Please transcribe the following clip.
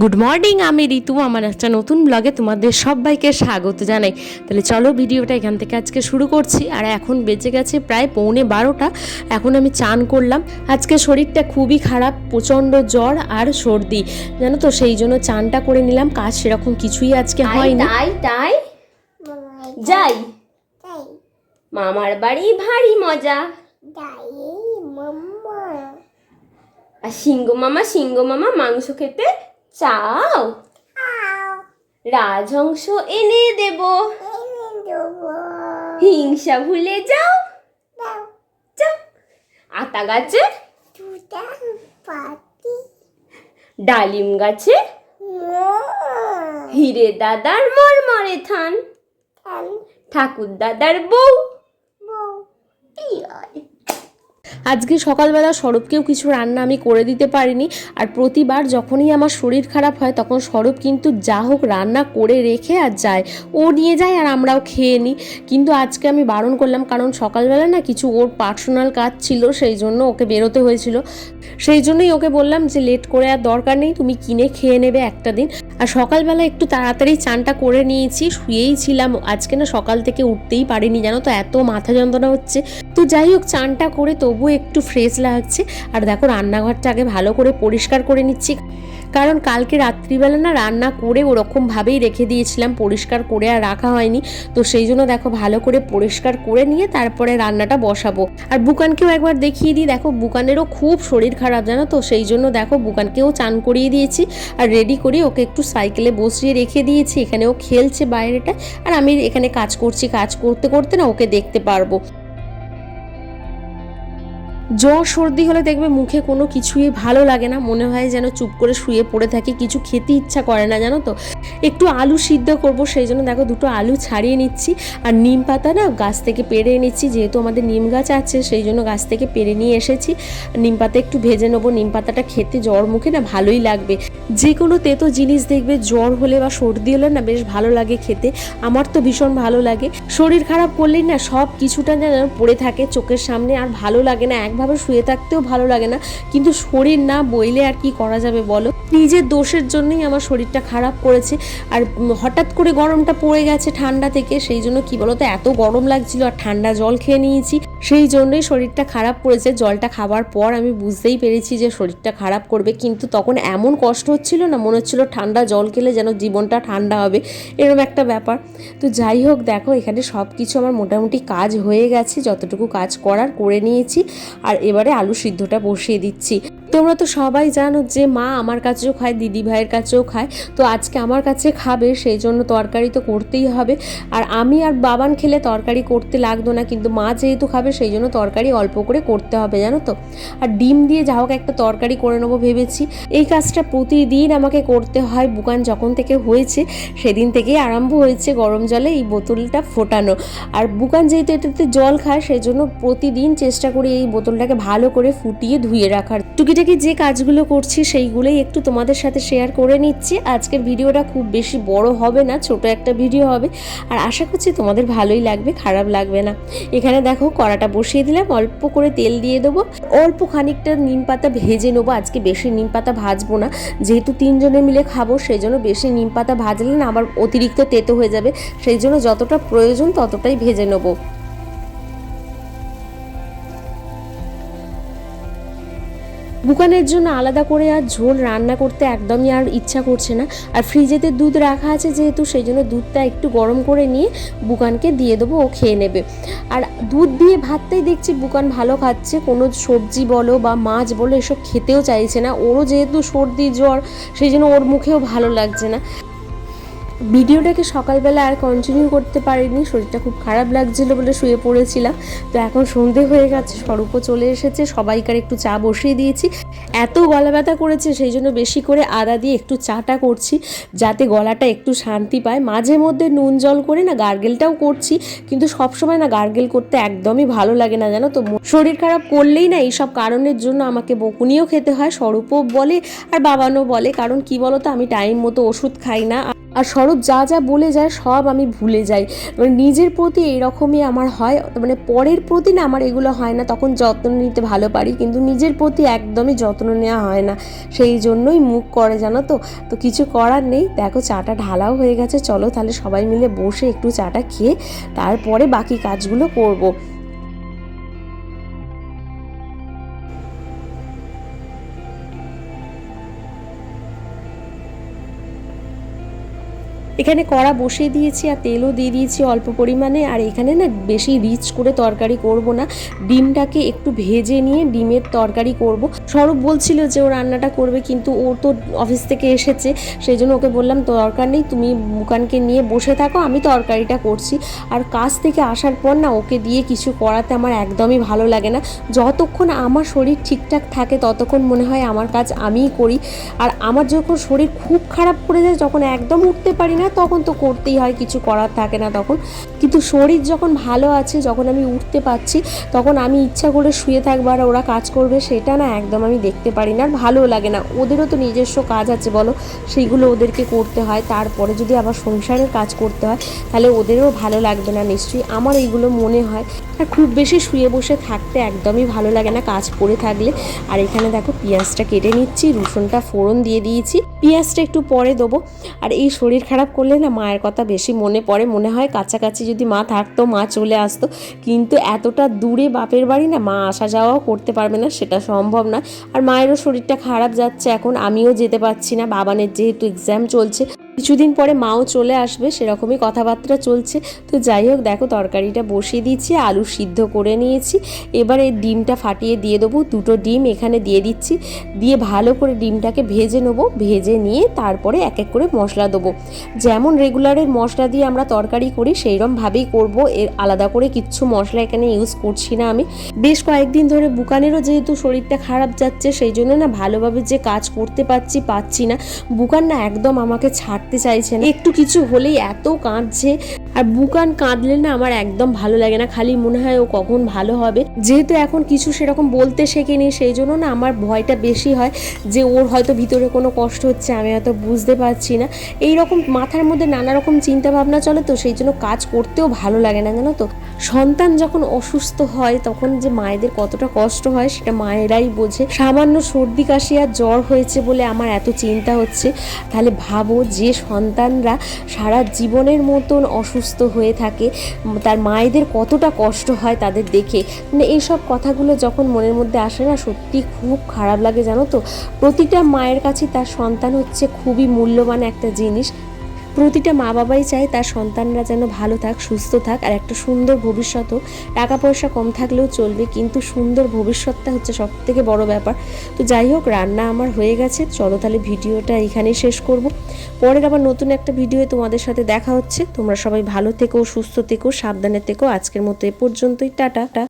Good morning আমি ঋতু আমার একটা নতুন ব্লগে তোমাদের সবাইকে স্বাগত জানাই। তাহলে চলো ভিডিওটা এখান থেকে আজকে শুরু করছি। আর এখন বেঁচে গেছে প্রায় পৌনে বারোটা এখন আমি চান করলাম। আজকে শরীরটা খুবই খারাপ প্রচণ্ড জ্বর আর সর্দি। জানো তো সেই জন্য চানটা করে নিলাম কাজ সেরকম কিছুই আজকে হয়নি। তাই তাই? যাই। মামার বাড়ি ভারী মজা। আর সিংহ মামা সিংহ মামা মাংস খেতে চাও? রাজহংস এনে দেব। হিংসা ভুলে যাও। আতা গাছে ডালিম গাছে হিরে দাদার মরমরে থান। ঠাকুর দাদার বউ এই আর। আজকে সকালবেলা সরবকেও কিছু রান্না আমি করে দিতে পারিনি। আর প্রতিবার যখনই আমার শরীর খারাপ হয়, তখন সরব কিন্তু যা হোক রান্না করে রেখে আর যায়। ও নিয়ে যায় আর আমরাও খেয়ে নিই। কিন্তু আজকে আমি বারণ করলাম, কারণ সকালবেলা না কিছু ওর পার্সোনাল কাজ ছিল, সেই জন্য ওকে বেরোতে হয়েছিল। সেই জন্যই ওকে বললাম যে, লেট করে আর দরকার নেই, তুমি কিনে খেয়ে নেবে একটা দিন। আর সকালবেলা একটু তাড়াতাড়ি চানটা করে নিয়েছি, শুয়েই ছিলাম। আজকে না সকাল থেকে উঠতেই পারিনি, জানো তো, এত মাথা যন্ত্রণা হচ্ছে। তো যাই হোক, চানটা করে তবু একটু ফ্রেশ লাগছে। আর দেখো, রান্নাঘরটা আগে ভালো করে পরিষ্কার করে নিচ্ছি। কারণ কালকে রাত্রিবেলা না রান্না করে ওরকমভাবেই রেখে দিয়েছিলাম, পরিষ্কার করে আর রাখা হয়নি। তো সেই জন্য দেখো ভালো করে পরিষ্কার করে নিয়ে তারপরে রান্নাটা বসাবো। আর বুকানকেও একবার দেখিয়ে দিই, দেখো বুকানেরও খুব শরীর খারাপ জানো তো, সেই জন্য দেখো বুকানকেও চান করিয়ে দিয়েছি। আর রেডি করে, ওকে একটু সাইকেলে বসিয়ে রেখে দিয়েছি এখানে ও খেলছে বাইরেটা। আর আমি এখানে কাজ করছি, কাজ করতে করতে না ওকে দেখতে পারব। জ্বর, সর্দি হলে দেখবে মুখে কোনো কিছুই ভালো লাগে না। মনে হয় যেন চুপ করে শুয়ে পড়ে থাকি, কিছু খেতে ইচ্ছা করে না, জানো তো? একটু আলু সিদ্ধ করব, সেই জন্য দেখো দুটো আলু ছাড়িয়ে নিচ্ছি। আর নিম পাতা না গাছ থেকে পেরে নিচ্ছি যেহেতু আমাদের নিম গাছ আছে, সেই জন্য গাছ থেকে পেরে নিয়ে এসেছি। নিম পাতা একটু ভেজে নেব, নিম পাতাটা খেতে জ্বর মুখে না ভালোই লাগবে। যে কোনো তেতো জিনিস দেখবে জ্বর হলে বা সর্দি হলে না বেশ ভালো লাগে খেতে। আমার তো ভীষণ ভালো লাগে। শরীর খারাপ করলেই না সব কিছুটা যেন পড়ে থাকে চোখের সামনে আর ভালো লাগে না। একভাবে শুয়ে থাকতেও ভালো লাগে না। কিন্তু শরীর না বইলে আর কি করা যাবে বলো? নিজের দোষের জন্যই আমার শরীরটা খারাপ করেছে। আর হঠাৎ করে গরমটা পড়ে গেছে ঠান্ডা থেকে, সেই জন্য কি বলতো এত গরম লাগছিল আর ঠান্ডা জল খেয়ে নিয়েছি। সেই জন্যই শরীরটা খারাপ করেছে, জলটা খাবার পর আমি বুঝতেই পেরেছি যে শরীরটা খারাপ করবে। কিন্তু তখন এমন কষ্ট হচ্ছিল না, মনে হচ্ছিল ঠান্ডা জল খেলে যেন জীবনটা ঠান্ডা হবে এরকম একটা ব্যাপার। তো যাই হোক, দেখো এখানে সব কিছু আমার মোটামুটি কাজ হয়ে গেছে, যতটুকু কাজ করার করে নিয়েছি। আর এবারে আলু সিদ্ধটা বসিয়ে দিচ্ছি। তোমরা তো সবাই জানো যে মা আমার কাছেও খায়, দিদি ভাইয়ের কাছেও খায়। তো আজকে আমার কাছে খাবে, সেই জন্য তরকারি তো করতেই হবে। আর আমি আর বাবান খেলে তরকারি করতে লাগতো না, কিন্তু মা যেহেতু খাবে, সেই জন্য তরকারি অল্প করে করতে হবে, জানো তো। আর ডিম দিয়ে যা হোক একটা তরকারি করে নেব ভেবেছি। এই কাজটা প্রতিদিন আমাকে করতে হয়, বুকান যখন থেকে হয়েছে, সেদিন থেকেই আরম্ভ হয়েছে গরম জলে এই বোতলটা ফোটানো। আর বুকান যেহেতু এটাতে জল খায়, সেই জন্য প্রতিদিন চেষ্টা করি এই বোতলটাকে ভালো করে ফুটিয়ে ধুয়ে রাখার। টুকিটাকি যে কাজগুলো করছি সেইগুলোই একটু তোমাদের সাথে শেয়ার করে নিচ্ছি। আজকের ভিডিওটা খুব বেশি বড় হবে না, ছোট একটা ভিডিও হবে। আর আশা করছি তোমাদের ভালোই লাগবে, খারাপ লাগবে না। এখানে দেখো কড়াটা বসিয়ে দিলাম, অল্প করে তেল দিয়ে দেবো। অল্প খানিকটা নিম পাতা ভেজে নেব। আজকে বেশি নিম পাতা ভাজবো না। যেহেতু তিনজনে মিলে খাব সেই জন্য বেশি নিম পাতা ভাজলে না আবার অতিরিক্ত তেতো হয়ে যাবে। সেই জন্য যতটা প্রয়োজন ততটাই ভেজে নেব। বুকানের জন্য আলাদা করে আর ঝোল রান্না করতে একদমই আর ইচ্ছা করছে না। আর ফ্রিজেতে দুধ রাখা আছে যেহেতু, সেই জন্য দুধটা একটু গরম করে নিয়ে বুকানকে দিয়ে দেবো, ও খেয়ে নেবে। আর দুধ দিয়ে ভাতটাই দেখছি বুকান ভালো খাচ্ছে। কোনো সবজি বলো বা মাছ বলো, এসব খেতেও চাইছে না। ওরও যেহেতু সর্দি জ্বর, সেই জন্য ওর মুখেও ভালো লাগছে না। ভিডিওটাকে সকালবেলা আর কন্টিনিউ করতে পারিনি, শরীরটা খুব খারাপ লাগছিল বলে শুয়ে পড়েছিলাম। তো এখন সন্ধে হয়ে গেছে, স্বরূপও চলে এসেছে, সবাইকার একটু চা বসিয়ে দিয়েছি। এত গলা ব্যথা করেছে, সেই জন্য বেশি করে আদা দিয়ে একটু চাটা করছি, যাতে গলাটা একটু শান্তি পায়। মাঝে মধ্যে নুন জল করে না গার্গেলটাও করছি, কিন্তু সবসময় না গার্গেল করতে একদমই ভালো লাগে না, জানো তো। শরীর খারাপ করলেই না এইসব কারণের জন্য আমাকে বকুনিও খেতে হয়, স্বরূপও বলে আর বাবানও বলে। কারণ কি বলতো, আমি টাইম মতো ওষুধ খাই না। আর সরব যা যা বলে যায়, সব আমি ভুলে যাই। মানে নিজের প্রতি এরকমই আমার হয় মানে পরের প্রতি না আমার এগুলো হয় না, তখন যত্ন নিতে ভালো পারি, কিন্তু নিজের প্রতি একদমই যত্ন নেওয়া হয় না। সেই জন্যই মুখ করে, জানো তো? তো কিছু করার নেই। দেখো, চাটা ঢালাও হয়ে গেছে, চলো তাহলে সবাই মিলে বসে একটু চাটা খেয়ে তারপরে বাকি কাজগুলো করব। এখানে কড়া বসিয়ে দিয়েছি আর তেলও দিয়ে দিয়েছি অল্প পরিমাণে। আর এখানে না বেশি রিচ করে তরকারি করব না। ডিমটাকে একটু ভেজে নিয়ে ডিমের তরকারি করব। সৌরভ বলছিল যে ও রান্নাটা করবে কিন্তু ও তো অফিস থেকে এসেছে। সেই জন্য ওকে বললাম, দরকার নেই, তুমি মুকানকে নিয়ে বসে থাকো, আমি তরকারিটা করছি। আর কাজ থেকে আসার পর না ওকে দিয়ে কিছু করাতে আমার একদমই ভালো লাগে না। যতক্ষণ আমার শরীর ঠিকঠাক থাকে, ততক্ষণ মনে হয় আমার কাজ আমিই করি। আর আমার যখন শরীর খুব খারাপ করে যায়, যখন একদম উঠতে পারি না তখন তো করতেই হয়, কিছু করার থাকে না তখন। কিন্তু শরীর যখন ভালো আছে, যখন আমি উঠতে পারছি, তখন আমি ইচ্ছা করে শুয়ে থাকব আর ওরা কাজ করবে, সেটা না একদম আমি দেখতে পারি না আর ভালোও লাগে না। ওদেরও তো নিজস্ব কাজ আছে বলো সেইগুলো ওদেরকে করতে হয়। তারপরে যদি আবার সংসারের কাজ করতে হয়, তাহলে ওদেরও ভালো লাগবে না নিশ্চয়ই। আমার এইগুলো মনে হয়। আর খুব বেশি শুয়ে বসে থাকতে একদমই ভালো লাগে না কাজ করে থাকলে। আর এখানে দেখো পেঁয়াজটা কেটে নিচ্ছি, রসুনটা ফোড়ন দিয়ে দিয়েছি। পেঁয়াজটা একটু পরে দেবো। আর এই শরীর খারাপ করলে না মায়ের কথা বেশি মনে পড়ে, মনে হয় কাছাকাছি যদি মা থাকতো, মা চলে আসতো। কিন্তু এতটা দূরে বাপের বাড়ি না মা আসা যাওয়াও করতে পারবে না, সেটা সম্ভব না। আর মায়েরও শরীরটা খারাপ যাচ্ছে এখন, আমিও যেতে পারছি না। বাবানের যেহেতু এক্সাম চলছে। কিছুদিন পরে মাও চলে আসবে, সেরকমই কথাবার্তা চলছে। তো যাই হোক, দেখো তরকারিটা বসিয়ে দিচ্ছি, আলু সিদ্ধ করে নিয়েছি। এবার এই ডিমটা ফাটিয়ে দিয়ে দেবো, দুটো ডিম এখানে দিয়ে দিচ্ছি। দিয়ে ভালো করে ডিমটাকে ভেজে নেব, ভেজে নিয়ে তারপরে এক এক করে মশলা দেবো। যেমন রেগুলারের মশলা দিয়ে আমরা তরকারি করি, সেইরমভাবেই করব। এর আলাদা করে কিচ্ছু মশলা এখানে ইউজ করছি না আমি। বেশ কয়েকদিন ধরে বুকানেরও যেহেতু শরীরটা খারাপ যাচ্ছে, সেই জন্য না ভালোভাবে যে কাজ করতে পারছি, পাচ্ছি না। বুকান না একদম আমাকে ছাড়তে চাইছে না একটু কিছু হলেই এত কাঁদছে। আর বুকান কাঁদলে না আমার একদম ভালো লাগে না। খালি মনে হয় ও কখন ভালো হবে। যেহেতু এখন কিছু সেরকম বলতে শেখেনি, সেই জন্য না আমার ভয়টা বেশি হয় যে ওর হয়তো ভিতরে কোনো কষ্ট হচ্ছে, আমি হয়তো বুঝতে পারছি না। এই রকম মাথার মধ্যে নানা রকম চিন্তা ভাবনা চলে তো, সেই জন্য কাজ করতেও ভালো লাগে না, জানো তো। সন্তান যখন অসুস্থ হয়, তখন যে মায়েদের কতটা কষ্ট হয়, সেটা মায়েরাই বোঝে। সামান্য সর্দি, কাশি আর জ্বর হয়েছে বলে আমার এত চিন্তা হচ্ছে। তাহলে ভাবো যে সন্তানরা সারা জীবনের মতন অসুস্থ হয়ে থাকে, তার মায়েদের কতটা কষ্ট হয় তাদের দেখে। মানে এইসব কথাগুলো যখন মনের মধ্যে আসে না, সত্যি খুব খারাপ লাগে জানো তো? প্রতিটা মায়ের কাছে তার সন্তান হচ্ছে খুবই মূল্যবান একটা জিনিস। প্রতিটা মা বাবাই চায় তার সন্তানরা যেন ভালো থাক, সুস্থ থাক আর একটা সুন্দর ভবিষ্যৎ হোক টাকা পয়সা কম থাকলেও চলবে, কিন্তু সুন্দর ভবিষ্যৎটা হচ্ছে সব থেকে বড় ব্যাপার। তো যাই হোক, রান্না আমার হয়ে গেছে। চলো তাহলে ভিডিওটা এখানেই শেষ করব। পরের আবার নতুন একটা ভিডিও তোমাদের সাথে দেখা হচ্ছে। তোমরা সবাই ভালো থেকো, সুস্থ থেকো, সাবধানে থেকো। আজকের মতো এ পর্যন্তই। টাটা।